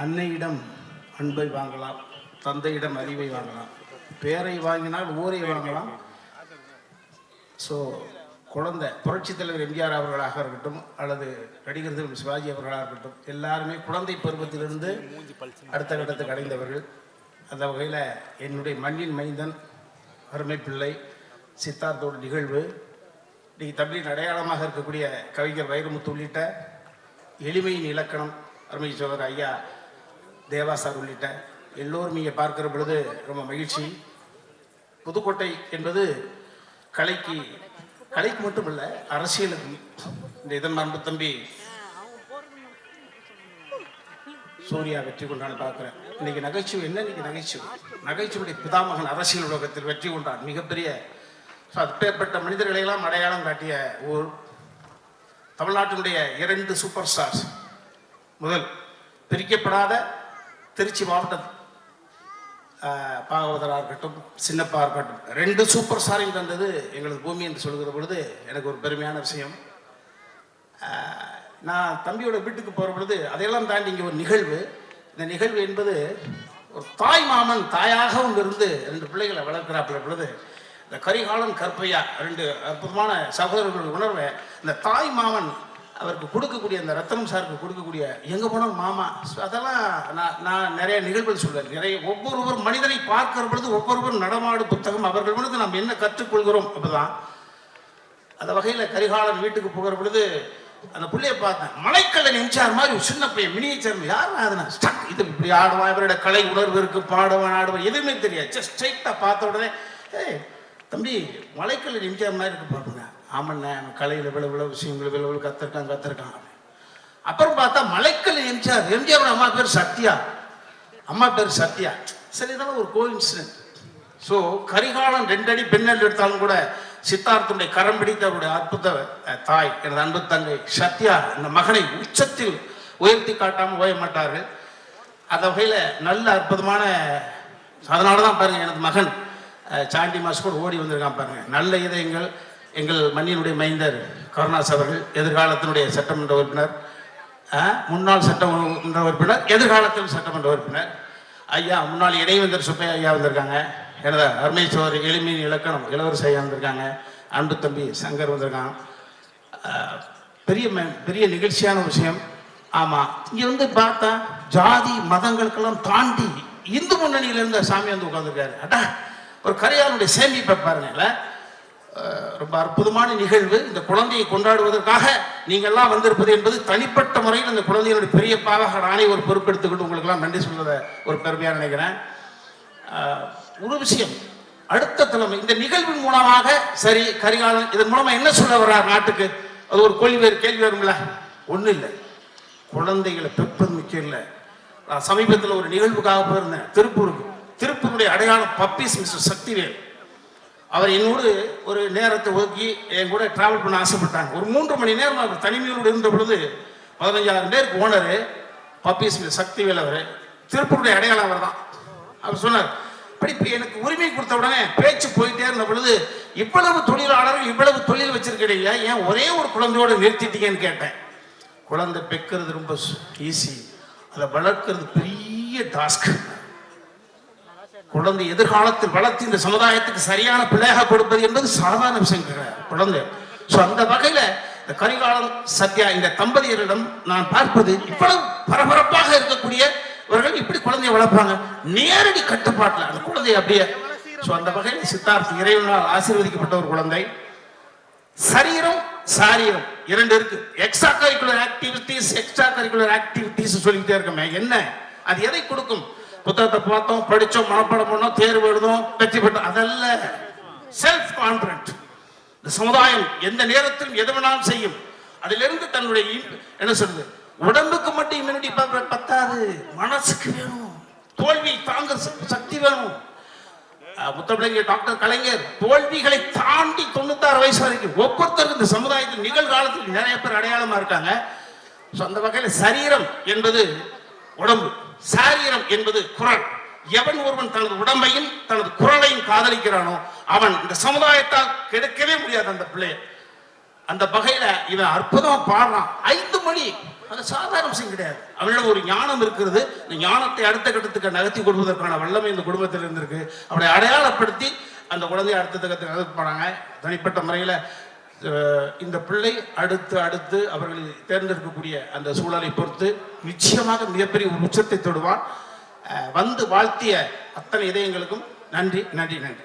அன்னையிடம் அன்பை வாங்கலாம் தந்தையிடம் அறிவை வாங்கலாம் பேரை வாங்கினால் ஊரை வாங்கலாம். ஸோ குழந்தை புரட்சித் தலைவர் எம்ஜிஆர் அவர்களாக இருக்கட்டும் அல்லது நடிகர் திரு சிவாஜி அவர்களாக இருக்கட்டும் எல்லாருமே குழந்தை பருவத்திலிருந்து அடுத்த கட்டத்துக்கு அடைந்தவர்கள். அந்த வகையில் என்னுடைய மண்ணின் மைந்தன் அருமை பிள்ளை சித்தார்த்தோட நிகழ்வு. இன்னைக்கு தமிழின் அடையாளமாக இருக்கக்கூடிய கவிஞர் வைரமுத்து உள்ளிட்ட எளிமையின் இலக்கணம் அருமை சோதர் ஐயா தேவா சார் உள்ளிட்ட எல்லோரும் இங்கே பார்க்கிற பொழுது ரொம்ப மகிழ்ச்சி. புதுக்கோட்டை என்பது கலைக்கு கலைக்கு மட்டுமல்ல அரசியலுக்கு இந்த இதன் அன்பு தம்பி சூர்யா வெற்றி கொண்டான்னு பார்க்குறேன். இன்னைக்கு நகைச்சுவை என்ன இன்னைக்கு நகைச்சுவை? நகைச்சுவையுடைய பிதாமகன் அரசியல் உலகத்தில் வெற்றி கொண்டான். மிகப்பெரிய ஸோ அப்பேற்பட்ட மனிதர்களை எல்லாம் அடையாளம் காட்டிய ஊர். தமிழ்நாட்டினுடைய இரண்டு சூப்பர் ஸ்டார்ஸ் முதல் பிரிக்கப்படாத திருச்சி மாவட்டம் பாகவதராக இருக்கட்டும் சின்னப்பா இருக்கட்டும் ரெண்டு சூப்பர் ஸ்டாரையும் தந்தது எங்களுக்கு பூமி என்று சொல்கிற பொழுது எனக்கு ஒரு பெருமையான விஷயம். நான் தம்பியோட வீட்டுக்கு போகிற பொழுது அதையெல்லாம் தாண்டி இங்கே ஒரு நிகழ்வு. இந்த நிகழ்வு என்பது ஒரு தாய் மாமன் தாயாகவும் இருந்து ரெண்டு பிள்ளைகளை வளர்க்கிறாப்புல பொழுது இந்த கரிகாலன் கற்பையா ரெண்டு அற்புதமான சகோதரர்கள் உணர்வை இந்த தாய் மாமன் அவருக்கு கொடுக்கக்கூடிய அந்த ரத்தனம் சாருக்கு கொடுக்கக்கூடிய எங்கே போனாலும் மாமா. அதெல்லாம் நான் நான் நிறைய நிகழ்வுகள் சொல்வேன். நிறைய ஒவ்வொருவர் மனிதனை பார்க்கிற பொழுது ஒவ்வொருவர் நடமாடு புத்தகம் அவர்கள் பொழுது நாம் என்ன கற்றுக்கொள்கிறோம் அப்படிதான். அந்த வகையில் கரிகாலன் வீட்டுக்கு போகிற பொழுது அந்த புள்ளைய பார்த்தேன். மலைக்கல்லன் எம்ஜிஆர் மாதிரி ஒரு சின்ன பையன் மினியேச்சர் யார் அதனா? ஸ்டக் இது இப்படி ஆடுவான் இவரோட கலை உணர்வு இருக்கு பாடுவான் ஆடுவான் எதுவுமே தெரியாது. ஜஸ்ட் ஸ்ட்ரைட்டாக பார்த்த உடனே ஏய் தம்பி மலைக்கல்லன் எம்ஜிஆர் மாதிரி இருக்கு பாருங்க. ஆமண்ண கலையில் இவ்வளவு இவ்வளவு விஷயங்கள் இவ்வளவு இவ்வளவு கத்திருக்கான் கத்திருக்கான் அப்புறம் பார்த்தா மலைக்கல் எம்ஜிஆர் எம்ஜிஆரோட அம்மா பேர் சத்யா. அம்மா பேர் சத்யா. சரி இதெல்லாம் ஒரு கோயின்சிடென்ட் ஸோ கரிகாலம் ரெண்டடி பெண்ணல் எடுத்தாலும் கூட சித்தார்த்தனுடைய கரம் பிடித்த அவருடைய அற்புத தாய் எனது அன்பு தங்கை சத்யா இந்த மகனை உச்சத்தில் உயர்த்தி காட்டாமல் ஓய மாட்டார்கள். அந்த வகையில் நல்ல அற்புதமான அதனால தான் பாருங்கள் எனது மகன் சாண்டி மாஸ் கூட ஓடி வந்திருக்கான் பாருங்கள் நல்ல இதயங்கள் எங்கள் மண்ணினுடைய மைந்தர் கருணாஸ் அவர்கள் எதிர்காலத்தினுடைய சட்டமன்ற உறுப்பினர் முன்னாள் சட்டமன்ற உறுப்பினர் எதிர்காலத்தில் சட்டமன்ற உறுப்பினர். ஐயா முன்னாள் இடைவேந்தர் சுப்பையா ஐயா வந்திருக்காங்க. எனது அருமை சோர் எளிமையின் இலக்கணம் இளவரசி ஐயா வந்திருக்காங்க. அன்பு தம்பி சங்கர் வந்திருக்கான். பெரிய பெரிய நிகழ்ச்சியான விஷயம். ஆமாம் இங்கே வந்து பார்த்தா ஜாதி மதங்களுக்கெல்லாம் தாண்டி இந்து முன்னணியில இருந்த சாமி வந்து உட்காந்துருக்காரு அட்டா ஒரு கரையானுடைய சேமிப்பை பாருங்களேன் ரொம்ப அற்புதமான நிகழ்வு. இந்த குழந்தையை கொண்டாடுவதற்காக நீங்கள்லாம் வந்திருப்பது என்பது தனிப்பட்ட முறையில் இந்த குழந்தையினுடைய பெரியப்பாக நானே ஒரு பொறுப்பெடுத்துக்கிட்டு உங்களுக்கெல்லாம் நன்றி சொல்வதை ஒரு பெருமையாக நினைக்கிறேன். ஒரு விஷயம். அடுத்த தலைமை இந்த நிகழ்வின் மூலமாக சரி கரிகாலன் இதன் மூலமாக என்ன சொல்ல வர்றார் நாட்டுக்கு? அது ஒரு கேள்வி கேள்வி வரும்ல ஒன்றும் இல்லை. குழந்தைகளை பெற்பது முக்கியம் இல்லை. நான் சமீபத்தில் ஒரு நிகழ்வுக்காக போயிருந்தேன். திருப்பூருக்கு. திருப்பூருடைய அடையாளம் பப்பீஸ் மிஸ்டர் சக்திவேல். அவர் என்னோடு ஒரு நேரத்தை ஒதுக்கி என் கூட டிராவல் பண்ண ஆசைப்பட்டாங்க. ஒரு மூன்று மணி நேரம் அவர் தனிமையோடு இருந்த பொழுது பதினஞ்சாயிரம் பேருக்கு ஓனர் பப்பீஸ் சக்திவேல் அவர் திருப்பூருடைய அடையாளம் அவர் தான் அவர் சொன்னார் அப்படி இப்போ எனக்கு உரிமை கொடுத்த உடனே பேச்சு போயிட்டே இருந்த பொழுது இவ்வளவு தொழிலாளர்கள் இவ்வளவு தொழில் வச்சிருக்கிறீங்க ஏன் ஒரே ஒரு குழந்தையோட நிறுத்திட்டீங்கன்னு கேட்டேன். குழந்தை பெக்கிறது ரொம்ப ஈஸி அதை வளர்க்கறது பெரிய டாஸ்க் குழந்தை எதிர்காலத்தில் வளர்த்து இந்த சமுதாயத்துக்கு சரியான பிள்ளையாக கொடுப்பது என்பது சாதாரண விஷயம் குழந்தை. ஸோ அந்த வகையில இந்த கரிகாலம் சத்யா இந்த தம்பதியரிடம் நான் பார்ப்பது இவ்வளவு பரபரப்பாக இருக்கக்கூடிய இருக்கக்கூடியவர்கள் இப்படி குழந்தையை வளர்ப்பாங்க. நேரடி கட்டுப்பாட்டில் அந்த குழந்தை அப்படியே ஸோ அந்த வகையில் சித்தார்த் இறைவனால் ஆசீர்வதிக்கப்பட்ட ஒரு குழந்தை. சரீரம் சாரீரம். இரண்டு இருக்கு. Extra curricular activities extra curricular activities சொல்லிக்கிட்டே இருக்கமே. என்ன? அது எதை கொடுக்கும்? புத்தகத்தை பார்த்தோம் படிச்சோம் மனப்பாடம் பண்ணோம் தேர்வு எழுதும் வெற்றி பெற்றோம். அதல்ல செல்ஃப் கான்பிடன்ட் இந்த சமுதாயம் எந்த நேரத்திலும் எது வேணாலும் செய்யும். அதிலிருந்து தன்னுடைய என்ன சொல்றது? உடம்புக்கு மட்டும் இம்யூனிட்டி பத்தாது. மனசுக்கு வேணும். தோல்வி தாங்க சக்தி வேணும். அஹ் முத்தமிழங்க டாக்டர் கலைஞர் தோல்விகளை தாண்டி தொண்ணூத்தாறு வயசு வரைக்கும் ஒவ்வொருத்தருக்கும் இந்த சமுதாயத்தில் நிகழ்காலத்தில் நிறைய பேர் அடையாளமா இருக்காங்க. ஸோ அந்த வகையில் சரீரம் என்பது உடம்பு. சாரீரம் என்பது குரல். எவன் ஒருவன் தனது உடம்பையும் தனது குரலையும் காதலிக்கிறானோ அவன் இந்த சமுதாயத்தால் கெடுக்கவே முடியாது அந்த பிள்ளைய. அந்த வகையில இவன் அற்புதமா பாடுறான். ஐந்து மணி. அது சாதாரண விஷயம் கிடையாது. அவனிடம் ஒரு ஞானம் இருக்கிறது. இந்த ஞானத்தை அடுத்த கட்டத்துக்கு நகர்த்தி கொடுப்பதற்கான வல்லமை இந்த குடும்பத்தில் இருந்திருக்கு அவனை அடையாளப்படுத்தி அந்த குழந்தைய அடுத்த கட்டத்துக்கு நகர்த்து போனாங்க. தனிப்பட்ட முறையில் இந்த பிள்ளை அடுத்து அடுத்து அவர்கள் தேர்ந்தெடுக்கக்கூடிய அந்த சூழலை பொறுத்து நிச்சயமாக மிகப்பெரிய ஒரு உச்சத்தை தொடுவான். வந்து வாழ்த்திய அத்தனை இதயங்களுக்கும் நன்றி நன்றி நன்றி.